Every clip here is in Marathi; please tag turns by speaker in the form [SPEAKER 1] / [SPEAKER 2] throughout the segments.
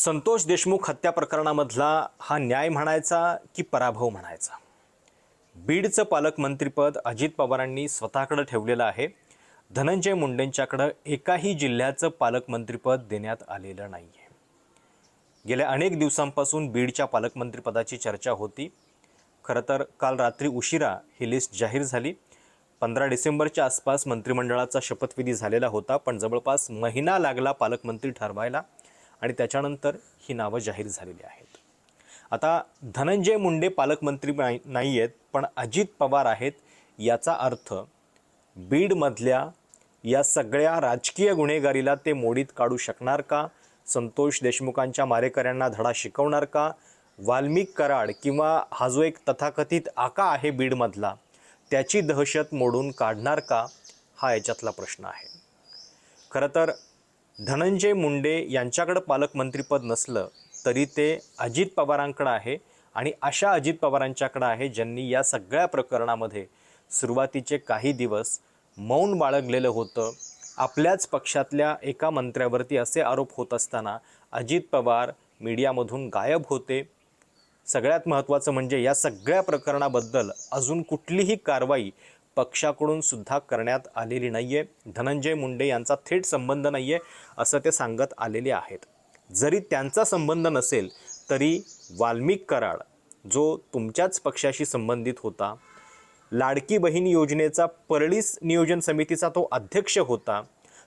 [SPEAKER 1] संतोष देशमुख हत्या प्रकरणामधला हा न्याय म्हणायचा की पराभव म्हणायचा? बीडचं पालकमंत्रीपद अजित पवारांनी स्वतःकडे ठेवलेलं आहे. धनंजय मुंडेंच्याकडं एकाही जिल्ह्याचं पालकमंत्रीपद देण्यात आलेलं नाही आहे गेल्या अनेक दिवसांपासून बीडच्या पालकमंत्रीपदाची चर्चा होती. खरं तर काल रात्री उशिरा ही लिस्ट जाहीर झाली. पंधरा डिसेंबरच्या आसपास मंत्रिमंडळाचा शपथविधी झालेला होता पण जवळपास महिना लागला पालकमंत्री ठरवायला. आणि त्याच्यानंतर ही नावं जाहीर झालेली आहेत. आता धनंजय मुंडे पालकमंत्री नाही आहेत पण अजित पवार आहेत याचा अर्थ बीडमधल्या या सगळ्या राजकीय गुन्हेगारीला ते मोडीत काढू शकणार का? संतोष देशमुखांच्या मारेकऱ्यांना धडा शिकवणार का? वाल्मिक कराड किंवा हा जो एक तथाकथित आका आहे बीडमधला त्याची दहशत मोडून काढणार का? हा याच्यातला प्रश्न आहे. खरं तर धनंजय मुंडे यांच्याकडं पालकमंत्रीपद नसलं तरी ते अजित पवारांकडं आहे आणि अशा अजित पवारांच्याकडं आहे ज्यांनी या सगळ्या प्रकरणामध्ये सुरुवातीचे काही दिवस मौन बाळगलेलं होतं. आपल्याच पक्षातल्या एका मंत्र्यावरती असे आरोप होत असताना अजित पवार मीडियामधून गायब होते. सगळ्यात महत्त्वाचं म्हणजे या सगळ्या प्रकरणाबद्दल अजून कुठलीही कारवाई पक्षाकडून सुद्धा करण्यात आलेली नाही आहे धनंजय मुंडे यांचा थेट संबंध नाही आहे असं ते सांगत आलेले आहेत. जरी त्यांचा संबंध नसेल तरी वाल्मिक कराड जो तुमच्याच पक्षाशी संबंधित होता लाडकी बहीण योजनेचा परळीस नियोजन समितीचा तो अध्यक्ष होता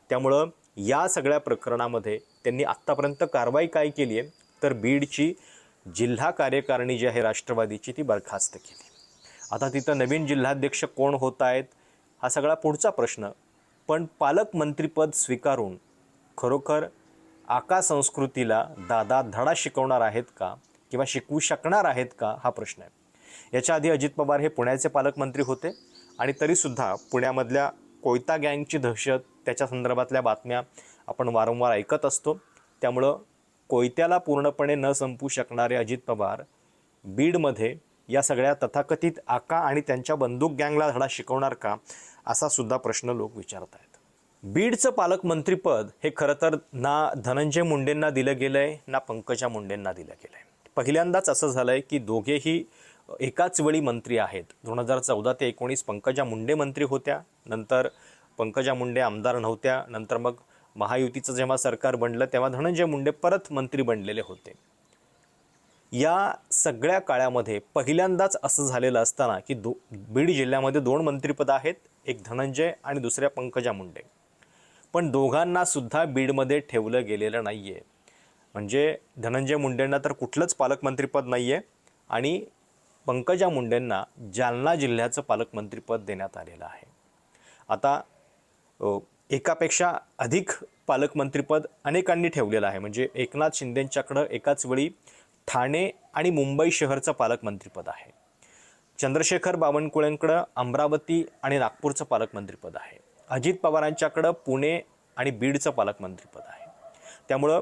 [SPEAKER 1] त्यामुळं या सगळ्या प्रकरणामध्ये त्यांनी आत्तापर्यंत कारवाई काय केली आहे तर बीडची जिल्हा कार्यकारिणी जी आहे राष्ट्रवादीची ती बरखास्त केली. आता तिथं नवीन जिल्हाध्यक्ष कोण होत आहेत हा सगळा पुढचा प्रश्न. पण पालकमंत्रीपद स्वीकारून खरोखर आका संस्कृतीला दादा धडा शिकवणार आहेत का किंवा शिकवू शकणार आहेत का हा प्रश्न आहे. याच्या आधी अजित पवार हे पुण्याचे पालकमंत्री होते आणि तरीसुद्धा पुण्यामधल्या कोयता गँगची दहशत त्याच्या संदर्भातल्या बातम्या आपण वारंवार ऐकत असतो. त्यामुळं कोयत्याला पूर्णपणे न संपू शकणारे अजित पवार बीडमध्ये या सगळ्या तथाकथित आका आणि त्यांच्या बंदूक गँगला धडा शिकवणार का असा सुद्धा प्रश्न लोक विचारत आहेत. बीडचं पालकमंत्रीपद हे खरं तर ना धनंजय मुंडेंना दिलं गेलं आहे ना पंकजा मुंडेंना दिलं गेलं आहे पहिल्यांदाच असं झालं आहे की दोघेही एकाच वेळी मंत्री आहेत. दोन हजार चौदा ते एकोणीस पंकजा मुंडे मंत्री होत्या नंतर पंकजा मुंडे आमदार नव्हत्या नंतर मग महायुतीचं जेव्हा सरकार बनलं तेव्हा धनंजय मुंडे परत मंत्री बनलेले होते. या सगळ्या काळामध्ये पहिल्यांदाच असं झालेलं असताना की दो बीड जिल्ह्यामध्ये दोन मंत्रिपदं आहेत एक धनंजय आणि दुसऱ्या पंकजा मुंडे. पण दोघांना सुद्धा बीडमध्ये ठेवलं गेलेलं नाही आहे म्हणजे धनंजय मुंडेंना तर कुठलंच पालकमंत्रीपद नाही आहे आणि पंकजा मुंडेंना जालना जिल्ह्याचं पालकमंत्रीपद देण्यात आलेलं आहे. आता एकापेक्षा अधिक पालकमंत्रीपद अनेकांनी ठेवलेलं आहे. म्हणजे एकनाथ शिंदेंच्याकडं एकाच वेळी ठाणे आणि मुंबई शहरचं पालकमंत्रीपद आहे. चंद्रशेखर बावनकुळेंकडं अमरावती आणि नागपूरचं पालकमंत्रीपद आहे. अजित पवारांच्याकडं पुणे आणि बीडचं पालकमंत्रीपद आहे. त्यामुळं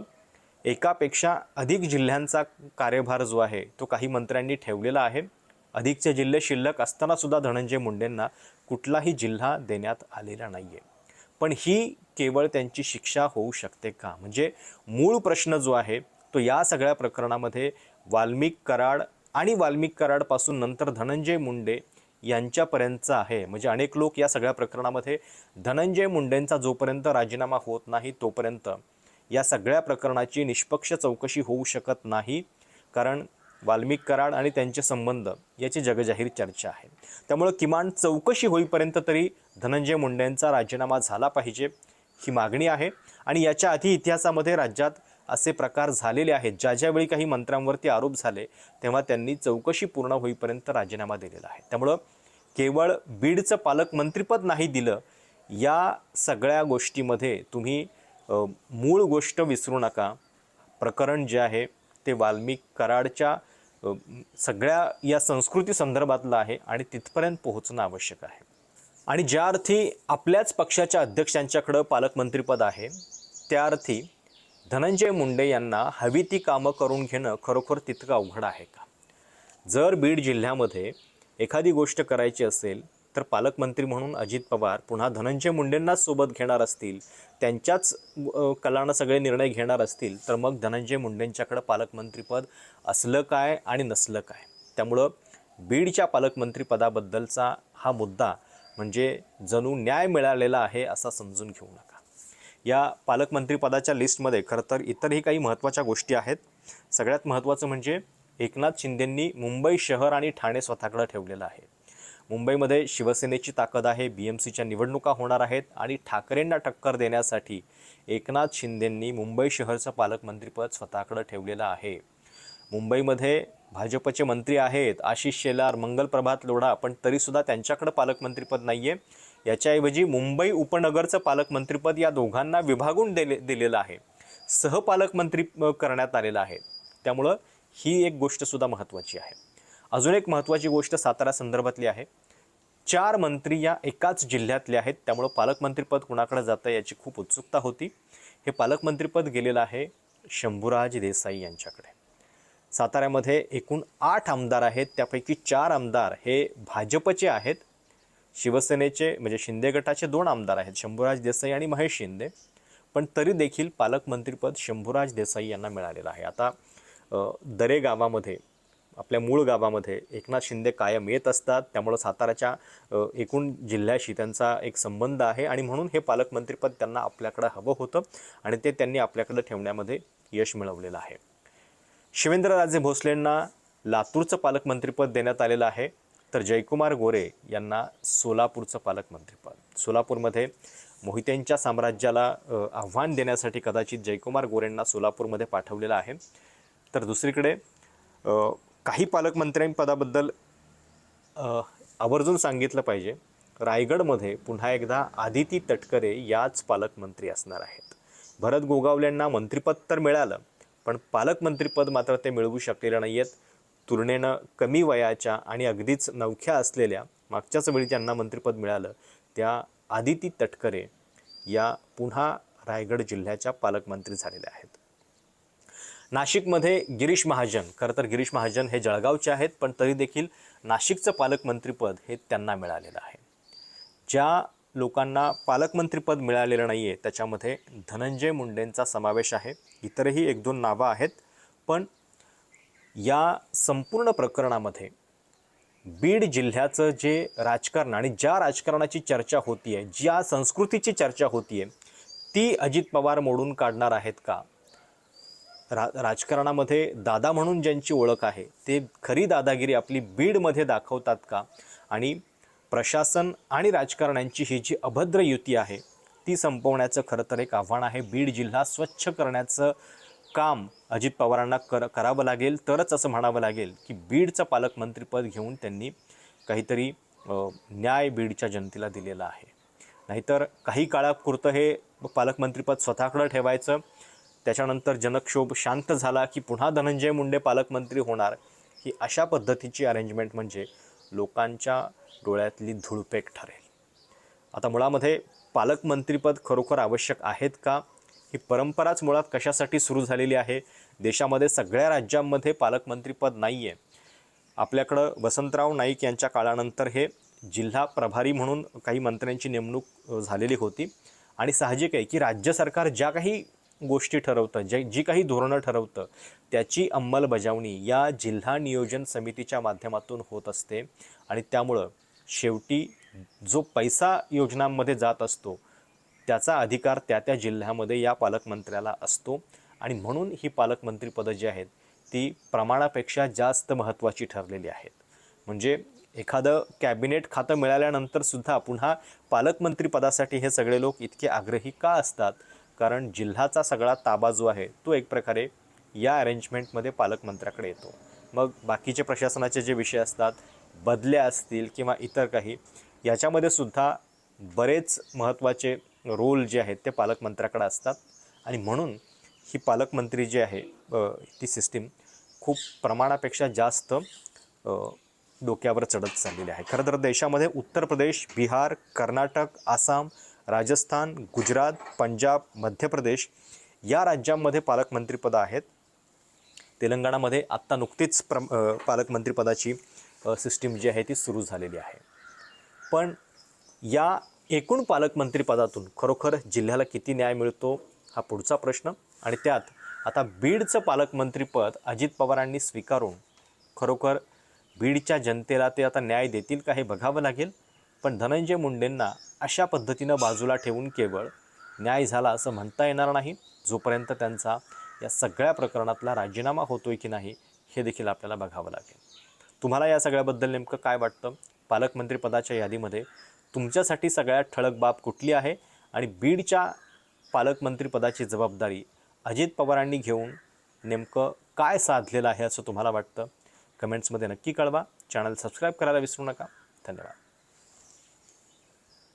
[SPEAKER 1] एकापेक्षा अधिक जिल्ह्यांचा कार्यभार जो आहे तो काही मंत्र्यांनी ठेवलेला आहे. अधिकचे जिल्हे शिल्लक असतानासुद्धा धनंजय मुंडेंना कुठलाही जिल्हा देण्यात आलेला नाही आहे पण ही केवळ त्यांची शिक्षा होऊ शकते का? म्हणजे मूळ प्रश्न जो आहे तो या सगळ्या प्रकरणामध्ये वाल्मिक कराड आणि वाल्मिक कराडपासून नंतर धनंजय मुंडे यांच्यापर्यंतचा आहे. म्हणजे अनेक लोक या सगळ्या प्रकरणामध्ये धनंजय मुंडेंचा जोपर्यंत राजीनामा होत नाही तोपर्यंत या सगळ्या प्रकरणाची निष्पक्ष चौकशी होऊ शकत नाही कारण वाल्मिक कराड आणि त्यांचे संबंध याची जगजाहीर चर्चा आहे. त्यामुळं किमान चौकशी होईपर्यंत तरी धनंजय मुंडेंचा राजीनामा झाला पाहिजे ही मागणी आहे. आणि याच्या आधी इतिहासामध्ये राज्यात असे प्रकार झालेले आहेत. ज्या ज्यावेळी काही मंत्र्यांवरती आरोप झाले तेव्हा त्यांनी चौकशी पूर्ण होईपर्यंत राजीनामा दिलेला आहे. त्यामुळं केवळ बीडचं पालकमंत्रीपद नाही दिलं या सगळ्या गोष्टीमध्ये तुम्ही मूळ गोष्ट विसरू नका. प्रकरण जे आहे ते वाल्मिक कराडच्या सगळ्या या संस्कृती संदर्भातलं आहे आणि तिथपर्यंत पोहोचणं आवश्यक आहे. आणि ज्या अर्थी आपल्याच पक्षाच्या अध्यक्षांच्याकडं पालकमंत्रीपद आहे त्या अर्थी धनंजय मुंडे यांना हवी ती कामं करून घेणं खरोखर तितकं अवघड आहे का? जर बीड जिल्ह्यामध्ये एखादी गोष्ट करायची असेल तर पालकमंत्री म्हणून अजित पवार पुन्हा धनंजय मुंडेंनाच सोबत घेणार असतील त्यांच्याच कलानं सगळे निर्णय घेणार असतील तर मग धनंजय मुंडेंच्याकडं पालकमंत्रीपद असलं काय आणि नसलं काय? त्यामुळं बीडच्या पालकमंत्रीपदाबद्दलचा हा मुद्दा म्हणजे जणू न्याय मिळालेला आहे असा समजून घेऊ नका. या पालकमंत्रीपदाच्या लिस्टमध्ये खरं तर इतरही काही महत्त्वाच्या गोष्टी आहेत. सगळ्यात महत्त्वाचं म्हणजे एकनाथ शिंदेंनी मुंबई शहर आणि ठाणे स्वतःकडं ठेवलेलं आहे. मुंबईमध्ये शिवसेनेची ताकद आहे बी एम सीच्या निवडणुका होणार आहेत आणि ठाकरेंना टक्कर देण्यासाठी एकनाथ शिंदेंनी मुंबई शहरचं पालकमंत्रीपद स्वतःकडं ठेवलेलं आहे. मुंबईमध्ये भाजपचे मंत्री आहेत आशिष शेलार मंगल प्रभात लोढा पण तरीसुद्धा त्यांच्याकडं पालकमंत्रीपद नाही आहे याच्याऐवजी मुंबई उपनगरचं पालकमंत्रीपद या दोघांना विभागून दिले दिलेलं आहे. सहपालकमंत्री करण्यात आलेलं आहे. त्यामुळं ही एक गोष्टसुद्धा महत्त्वाची आहे. अजून एक महत्त्वाची गोष्ट सातारा संदर्भातली आहे. चार मंत्री या एकाच जिल्ह्यातले आहेत. त्यामुळं पालकमंत्रीपद कुणाकडे जातं याची खूप उत्सुकता होती. हे पालकमंत्रीपद गेलेलं आहे शंभूराज देसाई यांच्याकडे. साताऱ्यामध्ये एकूण आठ आमदार आहेत. त्यापैकी चार आमदार हे भाजपचे आहेत. शिवसेनेचे म्हणजे शिंदे गटाचे दोन आमदार आहेत शंभूराज देसाई आणि महेश शिंदे. पण तरी देखील पालकमंत्रीपद शंभूराज देसाई यांना मिळालेलं आहे. आता दरे गावामध्ये आपल्या मूळ गावामध्ये एकनाथ शिंदे कायम येत असतात. त्यामुळं साताऱ्याच्या एकूण जिल्ह्याशी त्यांचा एक संबंध आहे आणि म्हणून हे पालकमंत्रीपद त्यांना आपल्याकडं हवं होतं आणि ते त्यांनी आपल्याकडं ठेवण्यामध्ये यश मिळवलेलं आहे. शिवेंद्रराजे भोसलेंना लातूरचं पालकमंत्रीपद देण्यात आलेलं आहे. तर जयकुमार गोरे यांना सोलापूरचं पालकमंत्रीपद. सोलापूरमध्ये मोहितेंच्या साम्राज्याला आव्हान देण्यासाठी कदाचित जयकुमार गोरेंना सोलापूरमध्ये पाठवलेलं आहे. तर दुसरीकडे काही पालकमंत्र्यांपदाबद्दल आवर्जून सांगितलं पाहिजे. रायगडमध्ये पुन्हा एकदा आदिती तटकरे याच पालकमंत्री असणार आहेत. भरत गोगावलेंना मंत्रिपद तर मिळालं पण पालकमंत्रीपद मात्र ते मिळवू शकलेलं नाही आहेत तुलनेनं कमी वयाच्या आणि अगदीच नवख्या असलेल्या मागच्याच वेळी ज्यांना मंत्रिपद मिळालं त्या आदिती तटकरे या पुन्हा रायगड जिल्ह्याच्या पालकमंत्री झालेल्या आहेत. नाशिकमध्ये गिरीश महाजन खरं तर गिरीश महाजन हे जळगावचे आहेत पण तरी देखील नाशिकचं पालकमंत्रीपद हे त्यांना मिळालेलं आहे. ज्या लोकांना पालकमंत्रीपद मिळालेलं नाही आहे त्याच्यामध्ये धनंजय मुंडेंचा समावेश आहे. इतरही एक दोन नावं आहेत पण या संपूर्ण प्रकरणामध्ये बीड जिल्ह्याचं जे राजकारण आणि ज्या राजकारणाची चर्चा होती आहे ज्या संस्कृतीची चर्चा होती आहे ती अजित पवार मोडून काढणार आहेत का? रा राजकारणामध्ये दादा म्हणून ज्यांची ओळख आहे ते खरी दादागिरी आपली बीडमध्ये दाखवतात का? आणि प्रशासन आणि राजकारण्यांची ही जी अभद्र युती आहे ती संपवण्याचं खरं तर एक आव्हान आहे. बीड जिल्हा स्वच्छ करण्याचं काम अजित पवारांना कर करावं लागेल. तरच असं म्हणावं लागेल की बीडचं पालकमंत्रीपद घेऊन त्यांनी काहीतरी न्याय बीडच्या जनतेला दिलेला आहे. नाहीतर काही काळापुरतं हे पालकमंत्रीपद स्वतःकडं ठेवायचं. त्याच्यानंतर जनक्षोभ शांत झाला की पुन्हा धनंजय मुंडे पालकमंत्री होणार. ही अशा पद्धतीची अरेंजमेंट म्हणजे लोकांच्या डोळ्यातली धुळपेक ठरेल. आता मुळामध्ये पालकमंत्रीपद खरोखर आवश्यक आहेत का? ही परंपराच मुळात कशासाठी सुरू झालेली आहे? देशामध्ये सगळ्या राज्यांमध्ये पालकमंत्रीपद नाही आहे आपल्याकडं वसंतराव नाईक यांच्या काळानंतर हे जिल्हा प्रभारी म्हणून काही मंत्र्यांची नेमणूक झालेली होती. आणि साहजिक आहे की राज्य सरकार ज्या काही गोष्टी ठरवतं जे जी काही धोरणं ठरवतं त्याची अंमलबजावणी या जिल्हा नियोजन समितीच्या माध्यमातून होत असते. आणि त्यामुळं शेवटी जो पैसा योजनांमध्ये जात असतो त्याचा अधिकार त्या त्या जिल्ह्यामध्ये या पालकमंत्र्याला असतो. आणि म्हणून ही पालकमंत्रीपदं जी आहेत ती प्रमाणापेक्षा जास्त महत्त्वाची ठरलेली आहेत. म्हणजे एखादं कॅबिनेट खातं मिळाल्यानंतर सुद्धा पुन्हा पालकमंत्रीपदासाठी हे सगळे लोक इतके आग्रही का असतात? कारण जिल्ह्याचा सगळा ताबा जो आहे तो एक प्रकारे या अरेंजमेंटमध्ये पालकमंत्र्याकडे येतो. मग बाकीचे प्रशासनाचे जे विषय असतात बदल्या असतील किंवा इतर काही याच्यामध्ये सुद्धा बरेच महत्त्वाचे रोल जे आहेत ते पालकमंत्र्याकडे असतात. आणि म्हणून ही पालकमंत्री जी आहे ती सिस्टीम खूप प्रमाणापेक्षा जास्त डोक्यावर चढत चाललेली आहे. खरं तर देशामध्ये उत्तर प्रदेश बिहार कर्नाटक आसाम राजस्थान गुजरात पंजाब मध्य प्रदेश या राज्यांमध्ये पालकमंत्रीपदं आहेत. तेलंगणामध्ये आत्ता नुकतीच प्र पालकमंत्रीपदाची सिस्टीम जी आहे ती सुरू झालेली आहे. पण या एकूण पालकमंत्रीपदातून खरोखर जिल्ह्याला किती न्याय मिळतो हा पुढचा प्रश्न. आणि त्यात आता बीडचं पालकमंत्रीपद अजित पवारांनी स्वीकारून खरोखर बीडच्या जनतेला ते आता न्याय देतील का हे बघावं लागेल. पण धनंजय मुंडेंना अशा पद्धतीनं बाजूला ठेवून केवळ न्याय झाला असं म्हणता येणार नाही. जोपर्यंत त्यांचा या सगळ्या प्रकरणातला राजीनामा होतोय की नाही हे देखील आपल्याला बघावं लागेल. तुम्हाला या सगळ्याबद्दल नेमकं काय वाटतं? पालकमंत्रीपदाच्या यादीमध्ये तुमच्यासाठी सगळ्यात ठळक बाब कुठली आहे? आणि बीडच्या पालकमंत्रीपदाची जबाबदारी अजित पवारांनी घेऊन नेमकं काय साधलेलं आहे असं तुम्हाला वाटतं? कमेंट्समध्ये नक्की कळवा. चॅनल सबस्क्राईब करायला विसरू नका. धन्यवाद.